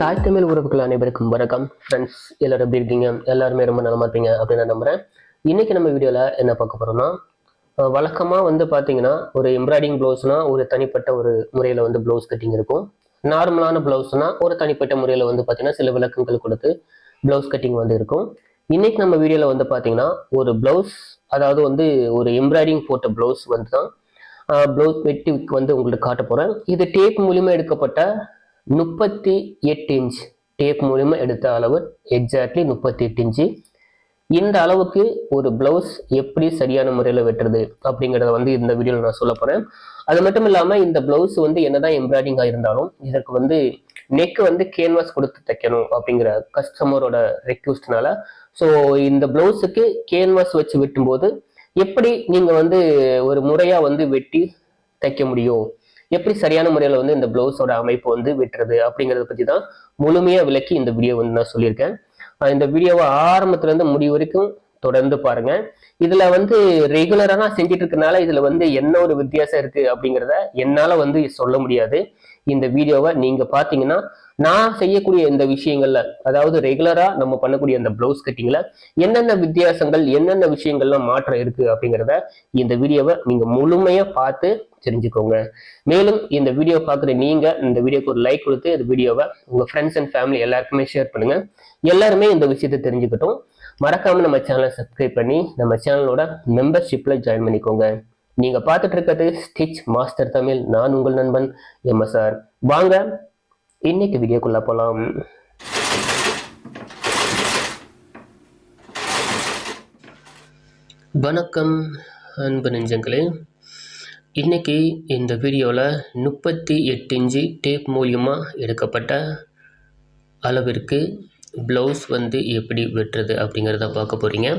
தாய் தமிழ் உறவுகள் அனைவருக்கும் வணக்கம். ஃப்ரெண்ட்ஸ் எல்லாரும் எப்படி இருக்கீங்க? எல்லாருமே ரொம்ப நலமா இருப்பீங்க அப்படின்னு நான் நம்புறேன். இன்னைக்கு நம்ம வீடியோவில் என்ன பார்க்க போறோம்னா வழக்கமாக வந்து பார்த்தீங்கன்னா ஒரு எம்ப்ராய்டிங் ப்ளவுஸ்னால் ஒரு தனிப்பட்ட ஒரு முறையில் வந்து ப்ளவுஸ் கட்டிங் இருக்கும். நார்மலான ப்ளவுஸ்னால் ஒரு தனிப்பட்ட முறையில் வந்து பார்த்தீங்கன்னா சில விளக்கங்கள் கொடுத்து ப்ளவுஸ் கட்டிங் வந்து இருக்கும். இன்னைக்கு நம்ம வீடியோவில் வந்து பார்த்தீங்கன்னா ஒரு ப்ளவுஸ் அதாவது வந்து ஒரு எம்ப்ராய்டிங் போட்ட ப்ளவுஸ் வந்து தான் ப்ளவுஸ் வெட்டி வந்து உங்களுக்கு காட்ட போகிறேன் இது டேப் மூலிமா எடுக்கப்பட்ட முப்பத்தி எட்டு இன்ச் டேப் மூலிமா எடுத்த அளவு எக்ஸாக்ட்லி முப்பத்தி எட்டு இன்ச்சு இந்த அளவுக்கு ஒரு பிளவுஸ் எப்படி சரியான முறையில் வெட்டுறது அப்படிங்கிறத வந்து இந்த வீடியோவில் நான் சொல்ல போகிறேன் அது மட்டும் இல்லாமல் இந்த பிளவுஸ் வந்து என்னதான் எம்ப்ராய்டிங்காக இருந்தாலும் இதற்கு வந்து நெக் வந்து கேன்வாஸ் கொடுத்து தைக்கணும் அப்படிங்கிற கஸ்டமரோட ரெக்வஸ்ட்னால ஸோ இந்த பிளவுஸுக்கு கேன்வாஸ் வச்சு வெட்டும்போது எப்படி நீங்கள் வந்து ஒரு முறையாக வந்து வெட்டி தைக்க முடியும்? எப்படி சரியான முறையில் வந்து இந்த ப்ளவுஸோட அமைப்பு வந்து வெட்டுறது அப்படிங்கிறத பற்றி தான் முழுமையாக விளக்கி இந்த வீடியோ வந்து நான் சொல்லியிருக்கேன். இந்த வீடியோவை ஆரம்பத்துலேருந்து முடிவு வரைக்கும் தொடர்ந்து பாருங்க. இதுல வந்து ரெகுலரா நான் செஞ்சுட்டு இருக்கனால இதுல வந்து என்ன ஒரு வித்தியாசம் இருக்கு அப்படிங்கிறத என்னால வந்து சொல்ல முடியாது. இந்த வீடியோவை நீங்க பாத்தீங்கன்னா நான் செய்யக்கூடிய இந்த விஷயங்கள்ல அதாவது ரெகுலரா நம்ம பண்ணக்கூடிய அந்த பிளவுஸ் கட்டிங்ல என்னென்ன வித்தியாசங்கள் என்னென்ன விஷயங்கள்லாம் மாற்றம் இருக்கு அப்படிங்கிறத இந்த வீடியோவை நீங்க முழுமையா பார்த்து தெரிஞ்சுக்கோங்க. மேலும் இந்த வீடியோ பார்க்குற நீங்க இந்த வீடியோக்கு ஒரு லைக் கொடுத்து இந்த வீடியோவை உங்க ஃப்ரெண்ட்ஸ் அண்ட் ஃபேமிலி எல்லாருக்குமே ஷேர் பண்ணுங்க. எல்லாருமே இந்த விஷயத்தை தெரிஞ்சுக்கட்டும். மறக்காம நம்ம சேனலை சப்ஸ்கிரைப் பண்ணி நம்ம சேனலோட மெம்பர்ஷிப்ல ஜாயின் பண்ணிக்கோங்க. நீங்க பார்த்துட்டு இருக்கிறது ஸ்டிச் மாஸ்டர் தமிழ். நான் உங்கள் நண்பன் எம்எஸ்ஆர் வாங்க இன்னைக்கு வீடியோக்குள்ள போலாம். வணக்கம் அன்பு நெஞ்சங்களே. இன்னைக்கு இந்த வீடியோவில் முப்பத்தி எட்டு இன்ச்சு டேப் மூலியமாக எடுக்கப்பட்ட அளவிற்கு ப்ளவுஸ் வந்து எப்படி வெட்டுறது அப்படிங்கிறத பார்க்க போகிறீங்க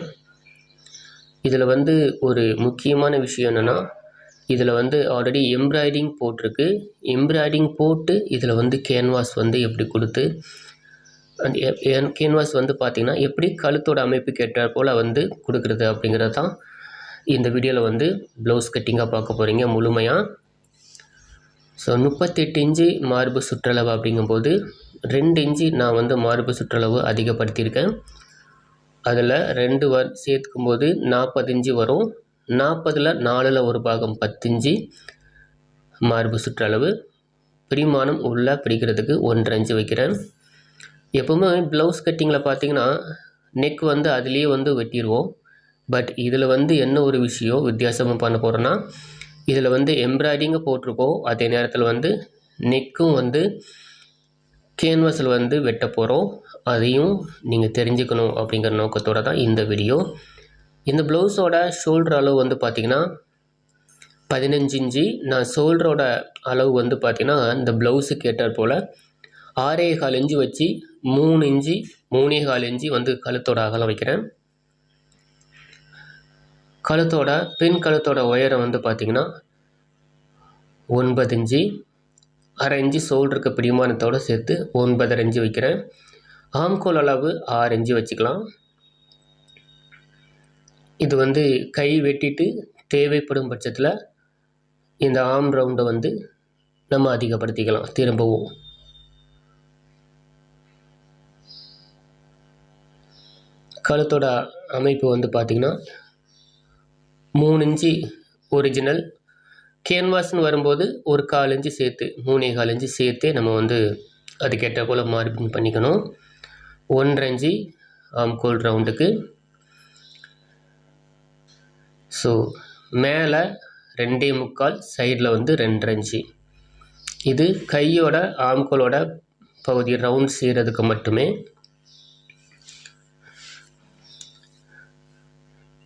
இதில் வந்து ஒரு முக்கியமான விஷயம் என்னென்னா இதில் வந்து ஆல்ரெடி எம்ப்ராய்டிங் போட்டிருக்கு. எம்ப்ராய்டிங் போட்டு இதில் வந்து கேன்வாஸ் வந்து எப்படி கொடுத்து அந்த கேன்வாஸ் வந்து பார்த்திங்கன்னா எப்படி கழுத்தோட அமைப்புக்கு ஏற்றாற் போல் வந்து கொடுக்குறது அப்படிங்கிறது தான் இந்த வீடியோவில் வந்து ப்ளவுஸ் கட்டிங்காக பார்க்க போகிறீங்க முழுமையாக ஸோ முப்பத்தெட்டு இன்ச்சு மார்பு சுற்றளவு அப்படிங்கும்போது ரெண்டு இன்ச்சு நான் வந்து மார்பு சுற்றளவு அதிகப்படுத்தியிருக்கேன். அதில் ரெண்டு வர் சேர்த்துக்கும் போது நாற்பது இன்ச்சு வரும். நாற்பதில் நாலில் ஒரு பாகம் பத்தஞ்சு மார்பு சுற்றளவு பிரிமானம் உள்ளே பிடிக்கிறதுக்கு ஒன்று அஞ்சு வைக்கிறேன். எப்போவுமே ப்ளவுஸ் கட்டிங்கில் பார்த்தீங்கன்னா நெக் வந்து அதுலேயே வந்து வெட்டிடுவோம் பட் இதில் வந்து என்ன ஒரு விஷயம் வித்தியாசமாக பண்ண போகிறோன்னா இதில் வந்து எம்ப்ராய்டிங்கு போட்டிருக்கோம். அதே நேரத்தில் வந்து நெக்கும் வந்து கேன்வாஸில் வந்து வெட்ட போகிறோம் அதையும் நீங்கள் தெரிஞ்சுக்கணும் அப்படிங்கிற நோக்கத்தோடு தான் இந்த வீடியோ இந்த ப்ளவுஸோட ஷோல்டர் அளவு வந்து பார்த்திங்கன்னா பதினஞ்சு இன்ச்சு. நான் ஷோல்டரோட அளவு வந்து பார்த்திங்கன்னா இந்த ப்ளவுஸுக்கு ஏற்றாற் போல் ஆறே கால் இன்ச்சு வச்சு மூணு இன்ச்சு மூணே கால் இன்ச்சு வந்து கழுத்தோட அகலம் வைக்கிறேன். கழுத்தோட பெண் கழுத்தோட உயரம் வந்து பார்த்திங்கன்னா ஒன்பது இன்ச்சு. அரை இன்ச்சு ஷோல்டருக்கு பிடிமானத்தோடு சேர்த்து ஒன்பதரை இன்ச்சு வைக்கிறேன். ஆம்கோல் அளவு ஆறு இன்ச்சு வச்சுக்கலாம். இது வந்து கை வெட்டிட்டு தேவைப்படும் பட்சத்தில் இந்த ஆம் ரவுண்டை வந்து நம்ம அதிகப்படுத்திக்கலாம். திரும்பவும். கழுத்தோட அமைப்பு வந்து பார்த்திங்கன்னா மூணு இன்ச்சு ஒரிஜினல் கேன்வாஸ்னு வரும்போது ஒரு கால் இன்ச்சு சேர்த்து மூணே கால் இன்ச்சு சேர்த்தே நம்ம வந்து அதுக்கேற்ற போல் மார்பிங் பண்ணிக்கணும். ஒன்றரை இன்ச்சு ஆம்கோல் ரவுண்டுக்கு ஸோ மேலே ரெண்டே முக்கால் சைடில் வந்து ரெண்டரை இன்ச்சு இது கையோட ஆம்கோலோட பகுதி ரவுண்ட் செய்கிறதுக்கு மட்டுமே.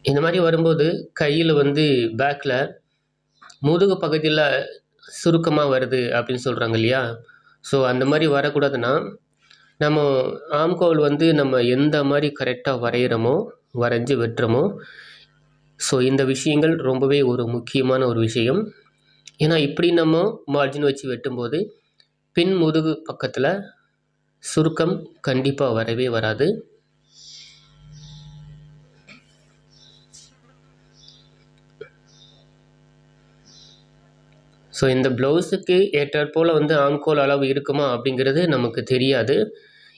இந்த மாதிரி வரும்போது கையில் வந்து பேக்கில் முதுகு பகுதியில் சுருக்கமாக வருது அப்படின்னு சொல்கிறாங்க இல்லையா? ஸோ அந்த மாதிரி வரக்கூடாதுன்னா நம்ம ஆம்கோல் வந்து நம்ம எந்த மாதிரி கரெக்டாக வரைகிறோமோ வரைஞ்சி வெட்டுறோமோ ஸோ இந்த விஷயங்கள் ரொம்பவே ஒரு முக்கியமான ஒரு விஷயம். ஏன்னா இப்படி நம்ம மார்ஜின் வச்சு வெட்டும்போது பின் முதுகு பக்கத்தில் சுருக்கம் கண்டிப்பாக வரவே வராது. ஸோ இந்த ப்ளவுஸுக்கு ஏற்றாற்போல் வந்து ஆம்கோல் அளவு இருக்குமா அப்படிங்கிறது நமக்கு தெரியாது.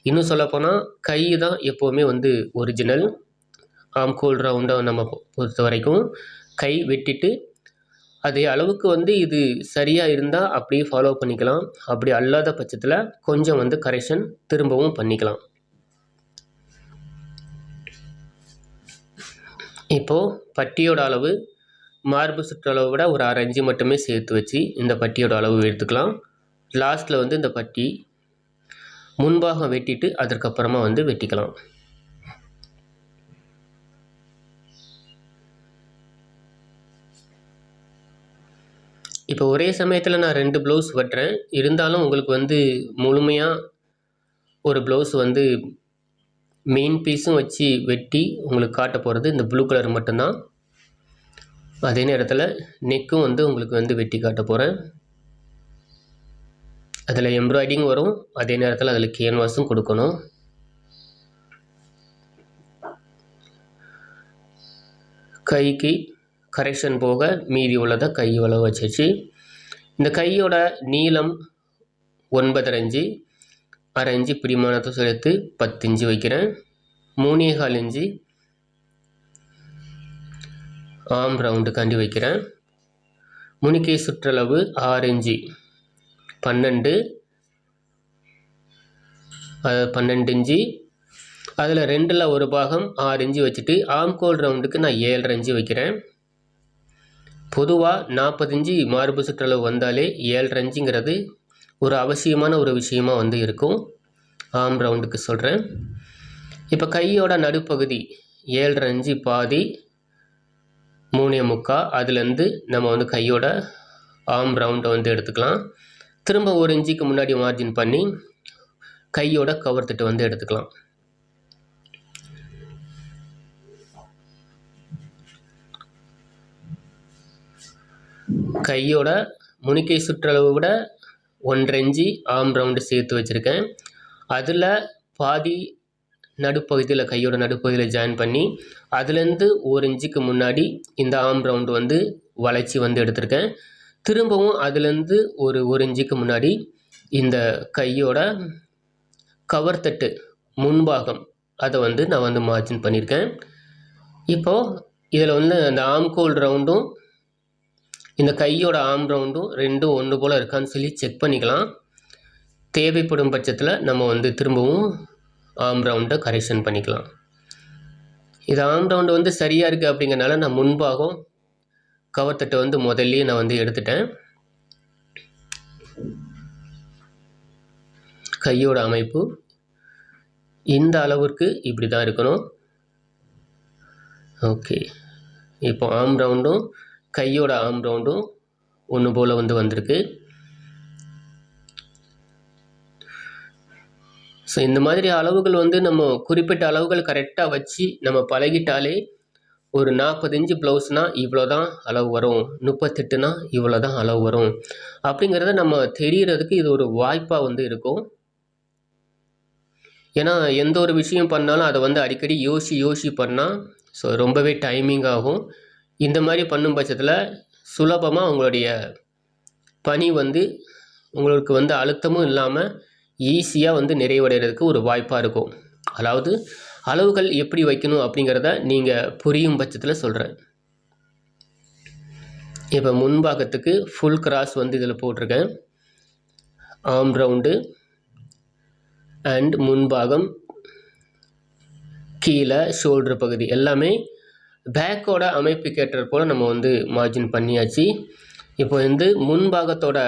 இன்னும் சொல்லப்போனால் கை தான் எப்போவுமே வந்து ஒரிஜினல் ஆம்கோல் ரவுண்டாக நம்ம பொறுத்த வரைக்கும் கை வெட்டிட்டு அதே அளவுக்கு வந்து இது சரியாக இருந்தால் அப்படியே ஃபாலோ பண்ணிக்கலாம். அப்படி அல்லாத பட்சத்தில் கொஞ்சம் வந்து கரெக்ஷன் திரும்பவும் பண்ணிக்கலாம். இப்போது பட்டியோட அளவு மார்பு சுற்றளவை விட ஒரு அரை இன்ச்சு மட்டுமே சேர்த்து வச்சு இந்த பட்டியோட அளவு எடுத்துக்கலாம். லாஸ்ட்டில் வந்து இந்த பட்டி முன்பாக வெட்டிட்டு அதற்கப்புறமா வந்து வெட்டிக்கலாம். இப்போ ஒரே சமயத்தில் நான் ரெண்டு ப்ளவுஸ் வெட்டுறேன். இருந்தாலும் உங்களுக்கு வந்து முழுமையாக ஒரு ப்ளவுஸ் வந்து மெயின் பீஸும் வச்சு வெட்டி உங்களுக்கு காட்ட போகிறது இந்த ப்ளூ கலர் மட்டும்தான். அதே நேரத்தில் நெக்கும் வந்து உங்களுக்கு வந்து வெட்டி காட்ட போகிறேன் அதில் எம்ப்ராய்டிங் வரும். அதே நேரத்தில் அதில் கேன்வாஸும் கொடுக்கணும். கைக்கு கரெக்ஷன் போக மீதி உள்ளதை கை வச்சிச்சு. இந்த கையோட நீளம் ஒன்பதரை இன்ச்சு. அரை இஞ்சி பிடிமானத்தை சேர்த்து பத்து இன்ச்சு வைக்கிறேன். மூணே கால் இன்ச்சு ஆம் ரவுண்டுக்காண்டி வைக்கிறேன். முனிக்கை சுற்றளவு ஆறு இஞ்சி பன்னெண்டு. அது பன்னெண்டு இஞ்சி அதில் ரெண்டில் ஒரு பாகம் ஆறு இஞ்சி வச்சுட்டு ஆம்கோல் ரவுண்டுக்கு நான் ஏழரை இஞ்சி வைக்கிறேன். பொதுவாக நாற்பது மார்பு சுற்றளவு வந்தாலே ஏழரை இன்ச்சுங்கிறது ஒரு அவசியமான ஒரு விஷயமா வந்து இருக்கும். ஆம் ரவுண்டுக்கு சொல்கிறேன் இப்போ கையோட நடுப்பகுதி ஏழரை இன்ச்சு பாதி மூணே முக்கா அதுலேருந்து நம்ம வந்து கையோட ஆம் ரவுண்டை வந்து எடுத்துக்கலாம். திரும்ப ஒரு இன்ச்சுக்கு முன்னாடி மார்ஜின் பண்ணி கையோட கவர் வந்து எடுத்துக்கலாம். கையோட முனிக்கை சுற்றளவு விட ஒன்றரை இஞ்சி ஆம் ரவுண்டு சேர்த்து வச்சுருக்கேன். அதில் பாதி நடுப்பகுதியில் கையோட நடுப்பகுதியில் ஜாயின் பண்ணி அதுலேருந்து ஒரு இன்ச்சுக்கு முன்னாடி இந்த ஆம் ரவுண்டு வந்து வளைச்சி வந்து எடுத்திருக்கேன். திரும்பவும் அதுலேருந்து ஒரு ஒரு இன்ச்சுக்கு முன்னாடி இந்த கையோட கவர் தட்டு முன்பாகம் அதை வந்து நான் வந்து மார்ஜின் பண்ணியிருக்கேன் இப்போது இதில் வந்து அந்த ஆம்கோல் ரவுண்டும் இந்த கையோட ஆம் ரவுண்டும் ரெண்டும் ஒன்று போல் இருக்கான்னு சொல்லி செக் பண்ணிக்கலாம். தேவைப்படும் பட்சத்தில் நம்ம வந்து திரும்பவும் ஆம் ரவுண்டை கரெக்ஷன் பண்ணிக்கலாம். இது ஆம் ரவுண்டு வந்து சரியாக இருக்குது அப்படிங்கிறனால நான் முன்பாகம் கவர் தட்டை வந்து முதல்லையே நான் வந்து எடுத்துட்டேன். கையோட அமைப்பு இந்த அளவிற்கு இப்படி தான் இருக்கணும். ஓகே இப்போ ஆம் ரவுண்டும் கையோட ஆம் ரவுண்டும் ஒன்று போல் வந்து வந்திருக்கு. ஸோ இந்த மாதிரி அளவுகள் வந்து நம்ம குறிப்பிட்ட அளவுகள் கரெக்டாக வச்சு நம்ம பழகிட்டாலே ஒரு நாற்பது இன்ச்சு ப்ளவுஸ்னால் இவ்வளோ தான் அளவு வரும். முப்பத்தெட்டுனா இவ்வளோ தான் அளவு வரும். அப்படிங்கிறத நம்ம தெரிகிறதுக்கு இது ஒரு வாய்ப்பாக வந்து இருக்கும். ஏன்னா எந்த ஒரு விஷயம் பண்ணாலும் அதை வந்து அடிக்கடி யோசி யோசி பண்ணால் ஸோ ரொம்பவே டைமிங் ஆகும். இந்த மாதிரி பண்ணும் பட்சத்தில் சுலபமாக உங்களுடைய பணி வந்து உங்களுக்கு வந்து அழுத்தமும் இல்லாமல் ஈஸியாக வந்து நிறைவடைகிறதுக்கு ஒரு வாய்ப்பாக இருக்கும். அதாவது அளவுகள் எப்படி வைக்கணும் அப்படிங்கிறத நீங்கள் புரியும் பட்சத்தில் சொல்கிறேன் இப்போ முன்பாகத்துக்கு ஃபுல் கிராஸ் வந்து இதில் போட்டிருக்கேன். ஆம் ரவுண்டு அண்ட் முன்பாகம் கீழே ஷோல்டர் பகுதி. எல்லாமே பேக்கோட அமைப்புக்கு ஏற்றது போல் நம்ம வந்து மார்ஜின் பண்ணியாச்சு. இப்போ வந்து முன்பாகத்தோட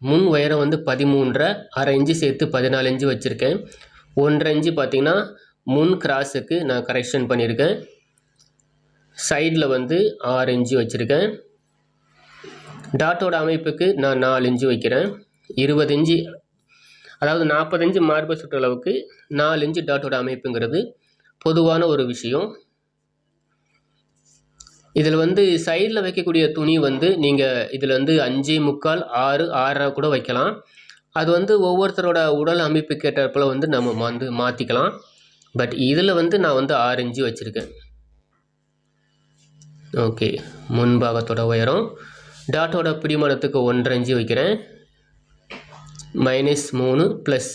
முன் உயரம் வந்து பதிமூன்றரை அரை இன்ச்சு சேர்த்து பதினாலு இன்ச்சு வச்சுருக்கேன். ஒன்றரை இன்ச்சு பார்த்திங்கன்னா முன் கிராஸுக்கு நான் கரெக்ஷன் பண்ணியிருக்கேன். சைடில் வந்து ஆறு இன்ச்சு வச்சுருக்கேன். டாட்டோட அமைப்புக்கு நான் நாலு இன்ச்சு வைக்கிறேன். இருபது இன்ச்சு அதாவது நாற்பது இன்ச்சு மார்பு சுற்றளவுக்கு நாலு இன்ச்சு டாட்டோட அமைப்புங்கிறது பொதுவான ஒரு விஷயம். இதில் வந்து சைடில் வைக்கக்கூடிய துணி வந்து நீங்கள் இதில் வந்து அஞ்சு முக்கால் ஆறு ஆறரை கூட வைக்கலாம். அது வந்து ஒவ்வொருத்தரோட உடல் அமைப்புக்கு கேட்டப்பில் வந்து நம்ம வந்து மாற்றிக்கலாம் பட் இதில் வந்து நான் வந்து ஆறு இன்ச்சு வச்சுருக்கேன். ஓகே முன்பாகத்தோட உயரம். டாட்டோட பிடிமானத்துக்கு ஒன்றரை இன்ச்சு வைக்கிறேன். மைனஸ் மூணு ப்ளஸ்.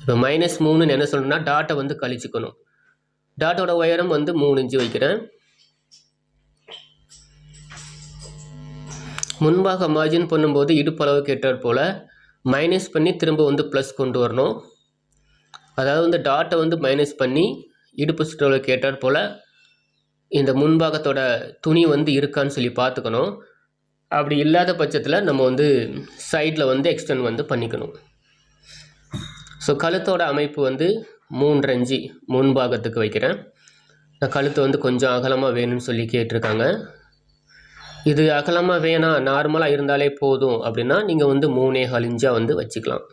இப்போ மைனஸ் மூணுன்னு என்ன சொல்லணும்னா டாட்டை வந்து கழிச்சுக்கணும். டாட்டோட உயரம் வந்து மூணு இன்ச்சு வைக்கிறேன். முன்பாக மார்ஜின் பண்ணும்போது இடுப்பளவுக்கு ஏற்றாற் போல் மைனஸ் பண்ணி திரும்ப வந்து ப்ளஸ் கொண்டு வரணும். அதாவது வந்து டாட்டை வந்து மைனஸ் பண்ணி இடுப்பு சுற்றளவுக்கு ஏற்றாற் போல் இந்த முன்பாகத்தோட துணி வந்து இருக்கான்னு சொல்லி பார்த்துக்கணும். அப்படி இல்லாத பட்சத்தில் நம்ம வந்து சைடில் வந்து எக்ஸ்டெண்ட் வந்து பண்ணிக்கணும். ஸோ கழுத்தோட அமைப்பு வந்து மூன்றரை முன்பாகத்துக்கு வைக்கிறேன். நான் கழுத்து வந்து கொஞ்சம் அகலமாக வேணும்னு சொல்லி கேட்டிருக்காங்க. இது அகலமாக வேணாம் நார்மலாக இருந்தாலே போதும் அப்படின்னா நீங்கள் வந்து மூணே ஹலிஞ்சாக வந்து வச்சுக்கலாம்.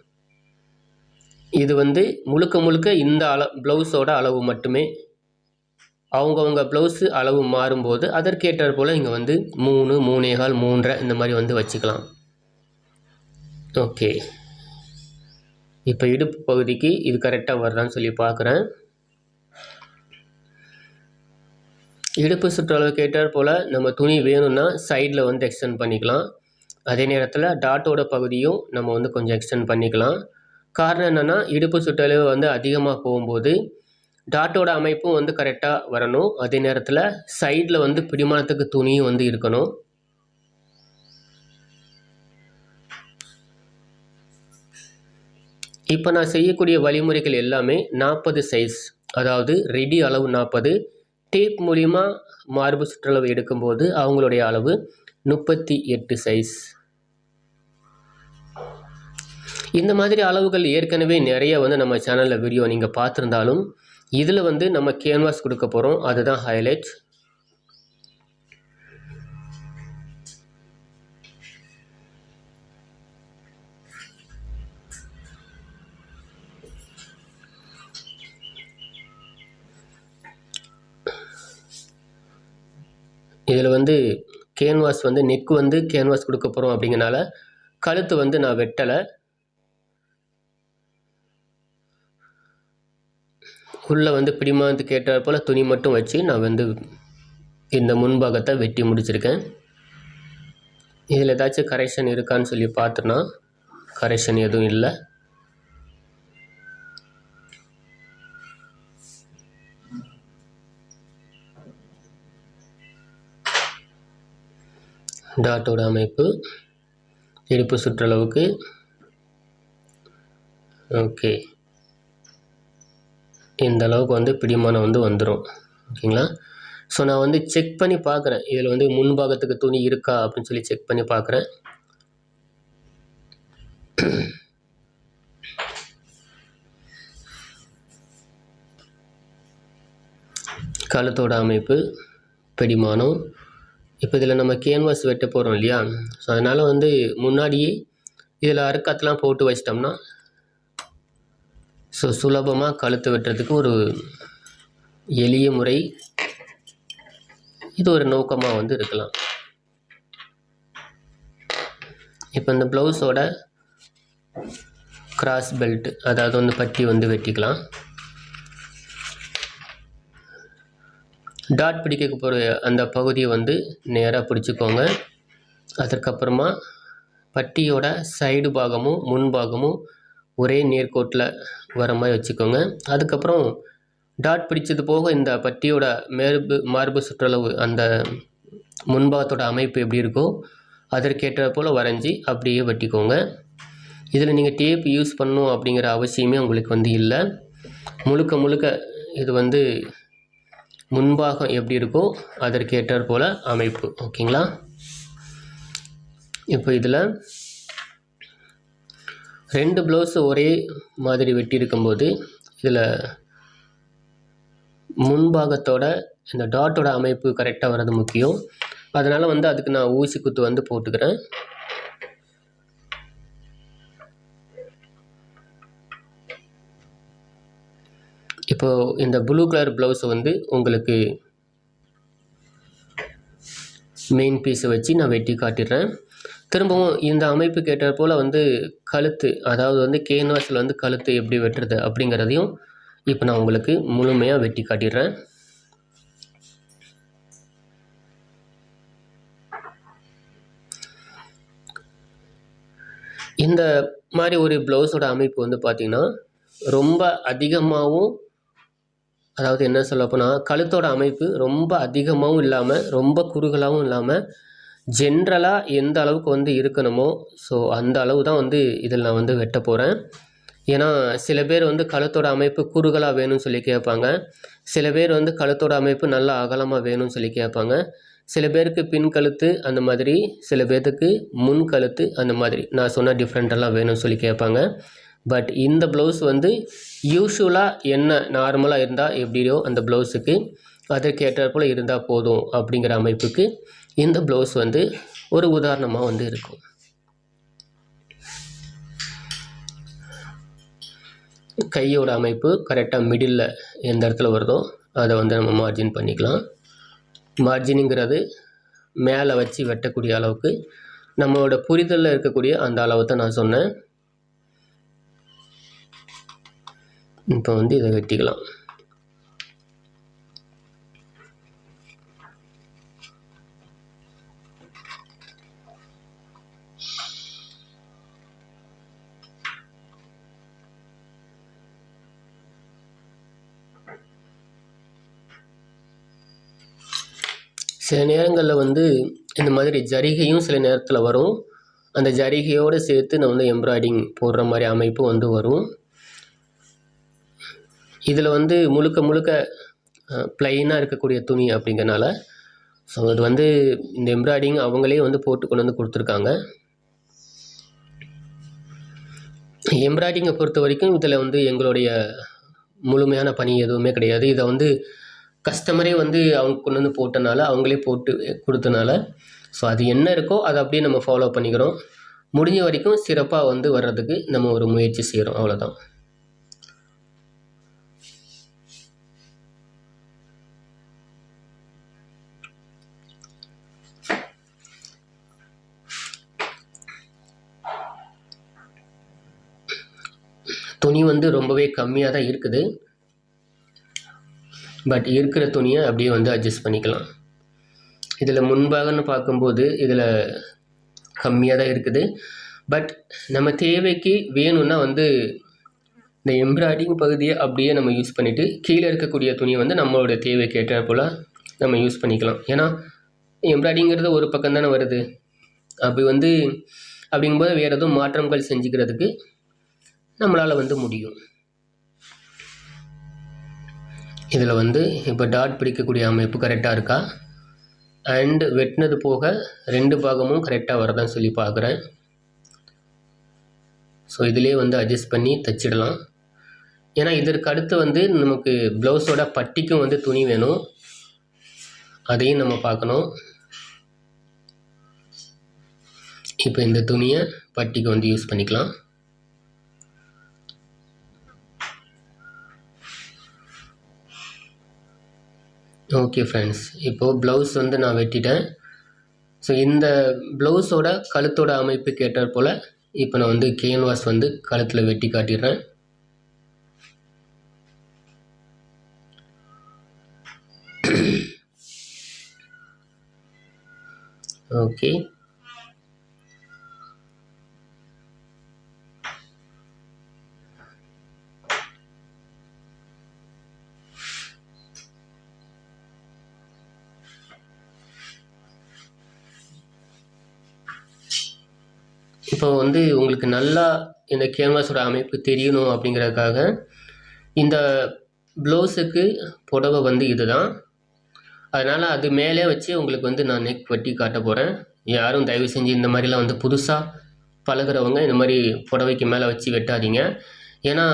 இது வந்து முழுக்க முழுக்க இந்த அள ப்ளவுஸோட அளவு மட்டுமே. அவங்கவுங்க ப்ளவுஸு அளவு மாறும்போது அதற்கேற்றாற் போல் நீங்கள் வந்து மூணு மூணே கால் மூன்றரை இந்த மாதிரி வந்து வச்சுக்கலாம். ஓகே. இப்போ இடுப்பு பகுதிக்கு இது கரெக்டாக வருதான்னு சொல்லி பார்க்குறேன். இடுப்பு சுற்றளவுக்கு ஏற்றாற் போல் நம்ம துணி வேணும்னா சைடில் வந்து எக்ஸ்டெண்ட் பண்ணிக்கலாம். அதே நேரத்தில் டாட்டோட பகுதியும் நம்ம வந்து கொஞ்சம் எக்ஸ்டெண்ட் பண்ணிக்கலாம். காரணம் என்னென்னா இடுப்பு சுற்றளவு வந்து அதிகமாக போகும்போது டாட்டோட அமைப்பும் வந்து கரெக்டாக வரணும். அதே நேரத்தில் சைடில் வந்து பிடிமானத்துக்கு துணியும் வந்து இருக்கணும். இப்போ நான் செய்யக்கூடிய வழிமுறைகள் எல்லாமே நாற்பது சைஸ் அதாவது ரெடி அளவு நாற்பது டேப் மூலிமா மார்பு சுற்றளவு எடுக்கும்போது அவங்களுடைய அளவு முப்பத்தி எட்டு சைஸ் இந்த மாதிரி அளவுகள் ஏற்கனவே நிறைய வந்து நம்ம சேனலில் வீடியோ நீங்கள் பார்த்துருந்தாலும் இதில் வந்து நம்ம கேன்வாஸ் கொடுக்க போகிறோம் அதுதான் ஹைலைட் இதில் வந்து கேன்வாஸ் வந்து நெக் வந்து கேன்வாஸ் கொடுக்க போகிறோம் அப்படிங்கிறனால கழுத்து வந்து நான் வெட்டலை. உள்ளே வந்து பிடிமாந்து கேட்டால் போல் துணி மட்டும் வச்சு நான் வந்து இந்த முன்பாகத்தை வெட்டி முடிச்சிருக்கேன். இதில் ஏதாச்சும் கரெக்ஷன் இருக்கான்னு சொல்லி பார்த்தோன்னா கரெக்ஷன் எதுவும் இல்லை. டாட்டோட அமைப்பு இடுப்பு சுற்றளவுக்கு. ஓகே. இந்த அளவுக்கு வந்து பிடிமானம் வந்து வந்துடும் ஓகேங்களா? ஸோ நான் வந்து செக் பண்ணி பார்க்குறேன் இதில் வந்து முன்பாகத்துக்கு துணி இருக்கா அப்படின்னு சொல்லி செக் பண்ணி பார்க்குறேன் கழுத்தோட அமைப்பு பிடிமானம். இப்போ இதில் நம்ம கேன்வாஸ் வெட்ட போகிறோம் இல்லையா? ஸோ அதனால் வந்து முன்னாடியே இதில் அறுக்கத்தெலாம் போட்டு வச்சிட்டோம்னா ஸோ சுலபமாக கழுத்து வெட்டுறதுக்கு ஒரு எளிய முறை இது ஒரு நோக்கமாக வந்து இருக்கலாம். இப்போ இந்த ப்ளவுஸோட கிராஸ் பெல்ட் அதாவது வந்து பட்டி வந்து வெட்டிக்கலாம். டாட் பிடிக்க போகிற அந்த பகுதியை வந்து நேராக பிடிச்சிக்கோங்க. அதற்கப்புறமா பட்டியோட சைடு பாகமும் முன்பாகமும் ஒரே நேர்கோட்டில் வர மாதிரி வச்சுக்கோங்க. அதுக்கப்புறம் டாட் பிடிச்சது போக இந்த பட்டியோட மேற்பு மார்பு சுற்றளவு அந்த முன்பாகத்தோட அமைப்பு எப்படி இருக்கோ அதற்கேற்ற போல் வரைஞ்சி அப்படியே வெட்டிக்கோங்க. இதில் நீங்கள் டேப் யூஸ் பண்ணும் அப்படிங்கிற அவசியமே உங்களுக்கு வந்து இல்லை. முழுக்க முழுக்க இது வந்து முன்பாகம் எப்படி இருக்கோ அதற்கேற்றாற் போல் அமைப்பு. ஓகேங்களா? இப்போ இதில் ரெண்டு ப்ளவுஸு ஒரே மாதிரி வெட்டியிருக்கும்போது இதில் முன்பாகத்தோட இந்த டாட்டோட அமைப்பு கரெக்டாக வர்றது முக்கியம். அதனால் வந்து அதுக்கு நான் ஊசி குத்து வந்து போட்டுக்கிறேன். இப்போது இந்த ப்ளூ கலர் ப்ளவுஸ் வந்து உங்களுக்கு மெயின் பீஸை வச்சு நான் வெட்டி காட்டிடுறேன். திரும்பவும் இந்த அமைப்பு கேட்டார் போல் வந்து கழுத்து அதாவது வந்து கேன்வாஸில் வந்து கழுத்து எப்படி வெட்டுறது அப்படிங்கிறதையும் இப்போ நான் உங்களுக்கு முழுமையாக வெட்டி காட்டிடுறேன். இந்த மாதிரி ஒரு ப்ளவுஸோட அமைப்பு வந்து பார்த்திங்கன்னா ரொம்ப அதிகமாகவும் அதாவது என்ன சொல்ல போனால் கழுத்தோட அமைப்பு ரொம்ப அதிகமாகவும் இல்லாமல் ரொம்ப குறுகலாகவும் இல்லாமல் ஜென்ரலாக எந்த அளவுக்கு வந்து இருக்கணுமோ ஸோ அந்த அளவு தான் வந்து இதில் நான் வந்து வெட்ட போகிறேன் ஏன்னா சில பேர் வந்து கழுத்தோட அமைப்பு குறுகலாக வேணும்னு சொல்லி கேட்பாங்க. சில பேர் வந்து கழுத்தோட அமைப்பு நல்லா அகலமாக வேணும்னு சொல்லி கேட்பாங்க. சில பேருக்கு பின் கழுத்து அந்த மாதிரி சில பேர்த்துக்கு முன் கழுத்து அந்த மாதிரி. நான் சொன்ன டிஃப்ரெண்ட்டெல்லாம் வேணும்னு சொல்லி கேட்பாங்க. பட் இந்த ப்ளவுஸ் வந்து யூஸ்வலாக என்ன நார்மலாக இருந்தால் எப்படியோ அந்த ப்ளவுஸுக்கு அதற்கேற்றாற்போல் இருந்தால் போதும் அப்படிங்கிற அமைப்புக்கு இந்த ப்ளவுஸ் வந்து ஒரு உதாரணமாக வந்து இருக்கும். கையோட அமைப்பு கரெக்டாக மிடில் எந்த இடத்துல வருதோ அதை வந்து நம்ம மார்ஜின் பண்ணிக்கலாம். மார்ஜினுங்கிறது மேலே வச்சு வெட்டக்கூடிய அளவுக்கு நம்மளோட புரிதலில் இருக்கக்கூடிய அந்த அளவு தான் நான் சொன்னேன். இப்போ வந்து இதை வெட்டிக்கலாம். சில நேரங்களில் வந்து இந்த மாதிரி ஜரிகையும் சில நேரத்தில் வரும். அந்த ஜரிகையோடு சேர்த்து நான் வந்து எம்ப்ராய்டிங் போடுற மாதிரி அமைப்பு வந்து வரும். இதில் வந்து முழுக்க முழுக்க ப்ளைனாக இருக்கக்கூடிய துணி அப்படிங்கிறனால ஸோ அது வந்து இந்த எம்ப்ராய்டிங் அவங்களே வந்து போட்டு கொண்டு வந்து கொடுத்துருக்காங்க. எம்ப்ராய்டிங்கை பொறுத்த வரைக்கும் இதில் வந்து எங்களுடைய முழுமையான பணி எதுவுமே கிடையாது. இதை வந்து கஸ்டமரே வந்து அவங்க கொண்டு வந்து போட்டனால அவங்களே போட்டு கொடுத்தனால ஸோ அது என்ன இருக்கோ அதை அப்படியே நம்ம ஃபாலோ பண்ணிக்கிறோம். முடிஞ்ச வரைக்கும் சிறப்பாக வந்து வர்றதுக்கு நம்ம ஒரு முயற்சி செய்கிறோம் அவ்வளோதான் துணி வந்து ரொம்பவே கம்மியாக தான் இருக்குது. பட் இருக்கிற துணியை அப்படியே வந்து அட்ஜஸ்ட் பண்ணிக்கலாம். இதில் முன்பாகன்னு பார்க்கும்போது இதில் கம்மியாக தான் இருக்குது. பட் நம்ம தேவைக்கு வேணும்னா வந்து இந்த எம்ப்ராய்டிங் பகுதியை அப்படியே நம்ம யூஸ் பண்ணிவிட்டு கீழே இருக்கக்கூடிய துணியை வந்து நம்மளோட தேவைக்கு ஏற்ற போல் நம்ம யூஸ் பண்ணிக்கலாம். ஏன்னா எம்ப்ராய்டிங்கிறது ஒரு பக்கம் தானே வருது. அப்படி வந்து அப்படிங்கும்போது வேறு எதுவும் மாற்றங்கள் செஞ்சுக்கிறதுக்கு நம்மளால் வந்து முடியும். இதில் வந்து இப்போ டாட் பிடிக்கக்கூடிய அமைப்பு கரெக்டாக இருக்கா? அண்டு வெட்டினது போக ரெண்டு பாகமும் கரெக்டாக வரதான் சொல்லி பார்க்குறேன் ஸோ இதிலே வந்து அட்ஜஸ்ட் பண்ணி தச்சிடலாம். ஏன்னா இதற்கு அடுத்து வந்து நமக்கு ப்ளவுஸோட பட்டிக்கும் வந்து துணி வேணும். அதையும் நம்ம பார்க்கணும். இப்போ இந்த துணியை பட்டிக்கு வந்து யூஸ் பண்ணிக்கலாம். ஓகே ஃப்ரெண்ட்ஸ் இப்போது ப்ளவுஸ் வந்து நான் வெட்டிட்டேன். ஸோ இந்த ப்ளவுஸோட கழுத்தோட அமைப்புக்கு ஏற்றாற் போல் இப்போ நான் வந்து கேன்வாஸ் வந்து கழுத்தில் வெட்டி காட்டிடுறேன். ஓகே இப்போ வந்து உங்களுக்கு நல்லா இந்த கேன்வாஸோட அமைப்பு தெரியணும் அப்படிங்கிறதுக்காக இந்த ப்ளவுஸுக்கு புடவை வந்து இது தான் அதனால் அது மேலே வச்சு உங்களுக்கு வந்து நான் நெக் வெட்டி காட்ட போகிறேன் யாரும் தயவு செஞ்சு இந்த மாதிரிலாம் வந்து புதுசாக பழகுறவங்க இந்த மாதிரி புடவைக்கு மேலே வச்சு வெட்டாதீங்க. ஏன்னா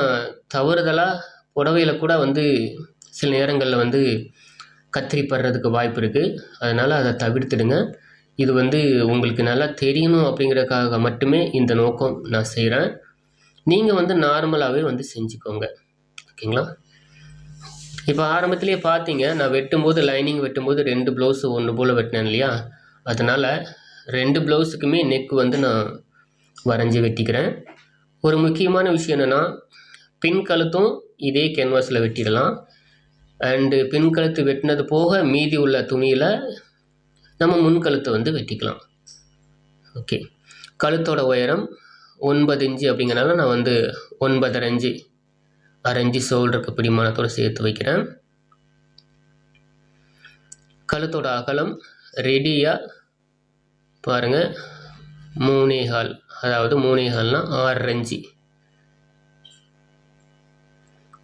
தவறுதலாக புடவையில் கூட வந்து சில நேரங்களில் வந்து கத்திரி படுறதுக்கு வாய்ப்பு இருக்குது அதனால் அதை தவிர்த்துடுங்க. இது வந்து உங்களுக்கு நல்லா தெரியணும் அப்படிங்கிறதுக்காக மட்டுமே இந்த நோக்கம் நான் செய்கிறேன் நீங்கள் வந்து நார்மலாகவே வந்து செஞ்சுக்கோங்க. ஓகேங்களா? இப்போ ஆரம்பத்திலேயே பார்த்தீங்க நான் வெட்டும்போது லைனிங் வெட்டும்போது ரெண்டு ப்ளவுஸு ஒன்று போல் வெட்டினேன் இல்லையா? அதனால் ரெண்டு ப்ளவுஸுக்குமே நெக் வந்து நான் வரைஞ்சி வெட்டிக்கிறேன். ஒரு முக்கியமான விஷயம் என்னென்னா பின் கழுத்தும் இதே கேன்வாஸில் வெட்டிடலாம். அண்டு பின் கழுத்து வெட்டினது போக மீதி உள்ள துணியில் நம்ம முன் கழுத்தை வந்து வெட்டிக்கலாம். ஓகே கழுத்தோட உயரம் ஒன்பது இன்ச்சு அப்படிங்கிறனால நான் வந்து ஒன்பதரை இன்ச்சு அரை இன்ச்சு ஷோல்டருக்கு பிடிமானத்தோடு சேர்த்து வைக்கிறேன். கழுத்தோட அகலம் ரெடியாக பாருங்கள் மூணே ஹால் அதாவது மூணே ஹால்னால் ஆறு இன்ச்சு.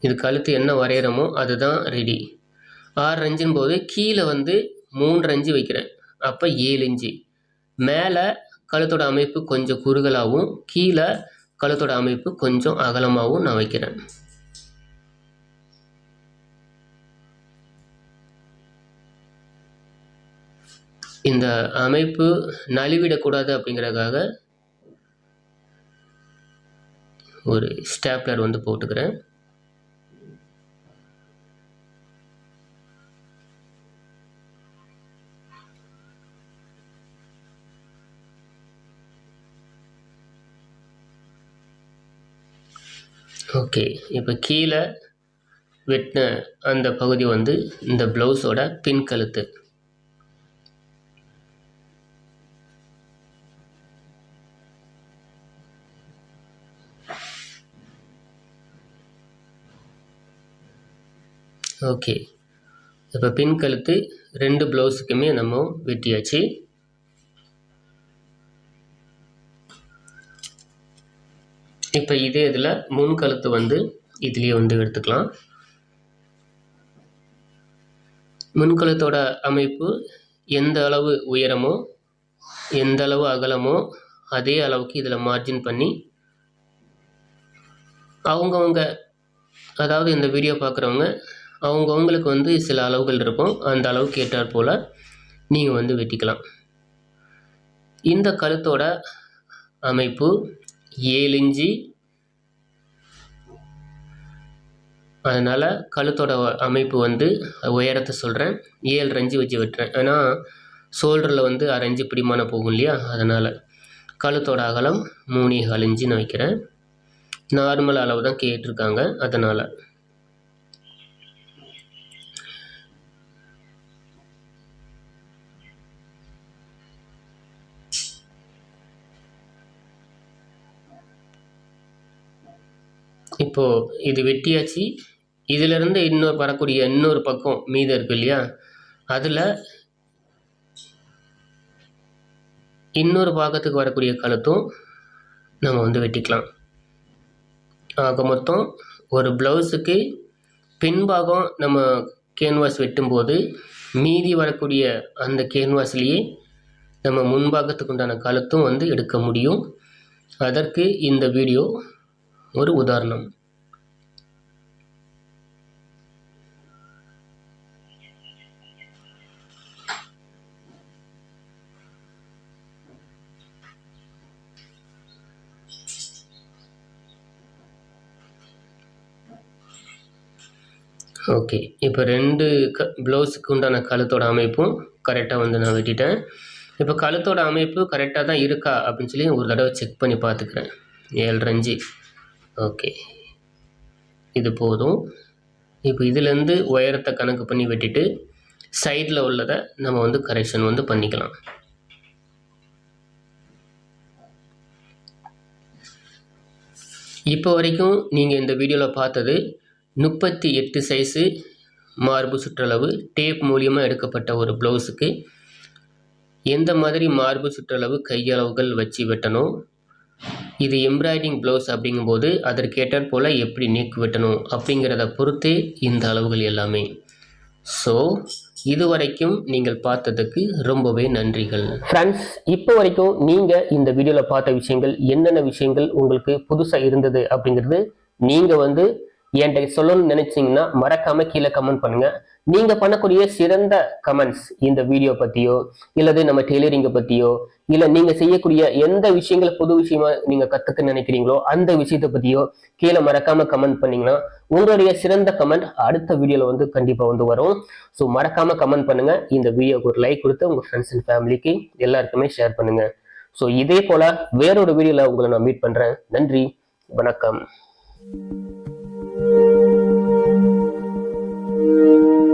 இது கழுத்து என்ன வரைகிறோமோ அதுதான் ரெடி ஆறு இன்ச்சின் போது கீழே வந்து மூன்று இன்ச்சு வைக்கிறேன். அப்போ ஏழு இன்ச்சு மேலே கழுத்தோட அமைப்பு கொஞ்சம் குறுகலாகவும் கீழே கழுத்தோட அமைப்பு கொஞ்சம் அகலமாகவும் நான் வைக்கிறேன். இந்த அமைப்பு நழுவிடக்கூடாது அப்படிங்கிறதுக்காக ஒரு ஸ்டாப்லர் வந்து போட்டுக்கிறேன். ஓகே இப்போ கீழே வெட்டின அந்த பகுதி வந்து இந்த ப்ளவுஸோட பின் கழுத்து. ஓகே இப்போ பின் கழுத்து ரெண்டு ப்ளவுஸுக்குமே நம்ம வெட்டியாச்சு. இப்போ இதே இதில் முன் கழுத்து வந்து இதுலேயே வந்து எடுத்துக்கலாம். முன்கழுத்தோட அமைப்பு எந்த அளவு உயரமோ எந்த அளவு அகலமோ அதே அளவுக்கு இதில் மார்ஜின் பண்ணி அவங்கவுங்க அதாவது இந்த வீடியோ பார்க்குறவங்க அவங்கவுங்களுக்கு வந்து சில அளவுகள் இருக்கும். அந்த அளவுக்கு ஏற்றாற் போல் நீங்கள் வந்து வெட்டிக்கலாம். இந்த கழுத்தோட அமைப்பு ஏழு இஞ்சி. அதனால் கழுத்தோட அமைப்பு வந்து உயரத்தை சொல்கிறேன் ஏழு இஞ்சி வச்சு வெட்டுறேன். ஏன்னா ஷோல்டரில் வந்து அரை இன்ச்சு பிடிமான போகும் இல்லையா? அதனால் கழுத்தோட அகலம் மூணே கால் இஞ்சி நான் வைக்கிறேன். நார்மல் அளவு தான் கேட்டிருக்காங்க. அதனால் இப்போது இது வெட்டியாச்சு. இதிலிருந்து இன்னொரு வரக்கூடிய இன்னொரு பக்கம் மீதம் இருக்கு இல்லையா? அதில் இன்னொரு பாகத்துக்கு வரக்கூடிய கழுத்தும் நம்ம வந்து வெட்டிக்கலாம். ஆக மொத்தம் ஒரு ப்ளவுஸுக்கு பின்பாகம் நம்ம கேன்வாஸ் வெட்டும்போது மீதி வரக்கூடிய அந்த கேன்வாஸ்லேயே நம்ம முன்பாகத்துக்கு உண்டான கழுத்தும் வந்து எடுக்க முடியும். அதற்கு இந்த வீடியோ ஒரு உதாரணம். ஓகே இப்போ ரெண்டு க ப்ளவுஸுக்கு உண்டான கழுத்தோட அமைப்பும் கரெக்டாக வந்து நான் வெட்டிட்டேன். இப்போ கழுத்தோட அமைப்பு கரெக்டாக தான் இருக்கா அப்படின்னு சொல்லி ஒரு தடவை செக் பண்ணி பார்த்துக்கிறேன். ஏழு ஓகே இது போதும். இப்போ இதுலேருந்து உயரத்தை கணக்கு பண்ணி வெட்டிட்டு சைடில் உள்ளதை நம்ம வந்து கரெக்ஷன் வந்து பண்ணிக்கலாம். இப்போ வரைக்கும் நீங்கள் இந்த வீடியோவில் பார்த்தது முப்பத்தி எட்டு சைஸு மார்பு சுற்றளவு டேப் மூலியமாக எடுக்கப்பட்ட ஒரு ப்ளவுஸுக்கு. எந்த மாதிரி மார்பு சுற்றளவு கையளவுகள் வச்சு வெட்டணும்? இது எம்ப்ராய்டிங் ப்ளவுஸ் அப்படிங்கும்போது அதற்கேற்றாற் போல் எப்படி நீக்கு வெட்டணும் அப்படிங்கிறத பொறுத்து இந்த அளவுகள் எல்லாமே. ஸோ இது வரைக்கும் நீங்கள் பார்த்ததுக்கு ரொம்பவே நன்றிகள். ஃப்ரெண்ட்ஸ் இப்போ வரைக்கும் நீங்கள் இந்த வீடியோவில் பார்த்த விஷயங்கள் என்னென்ன விஷயங்கள் உங்களுக்கு புதுசாக இருந்தது அப்படிங்கிறது நீங்கள் வந்து என்கிட்ட சொல்லணும்னு நினைச்சீங்கன்னா மறக்காம கீழே கமெண்ட் பண்ணுங்க. நீங்க பண்ணக்கூடிய சிறந்த கமெண்ட்ஸ் இந்த வீடியோ பத்தியோ இல்லது நம்ம டெய்லரிங்கை பத்தியோ இல்ல நீங்க செய்யக்கூடிய எந்த விஷயங்களை புது விஷயமா நீங்க கத்துக்க நினைக்கிறீங்களோ அந்த விஷயத்தை பத்தியோ கீழே மறக்காம கமெண்ட் பண்ணீங்கன்னா உங்களுடைய சிறந்த கமெண்ட் அடுத்த வீடியோல வந்து கண்டிப்பா வந்து வரும். ஸோ மறக்காம கமெண்ட் பண்ணுங்க. இந்த வீடியோக்கு ஒரு லைக் கொடுத்து உங்க ஃப்ரெண்ட்ஸ் அண்ட் ஃபேமிலிக்கு எல்லாருக்குமே ஷேர் பண்ணுங்க. ஸோ இதே போல வேறொரு வீடியோல உங்களை நான் மீட் பண்றேன். நன்றி. வணக்கம். Thank you.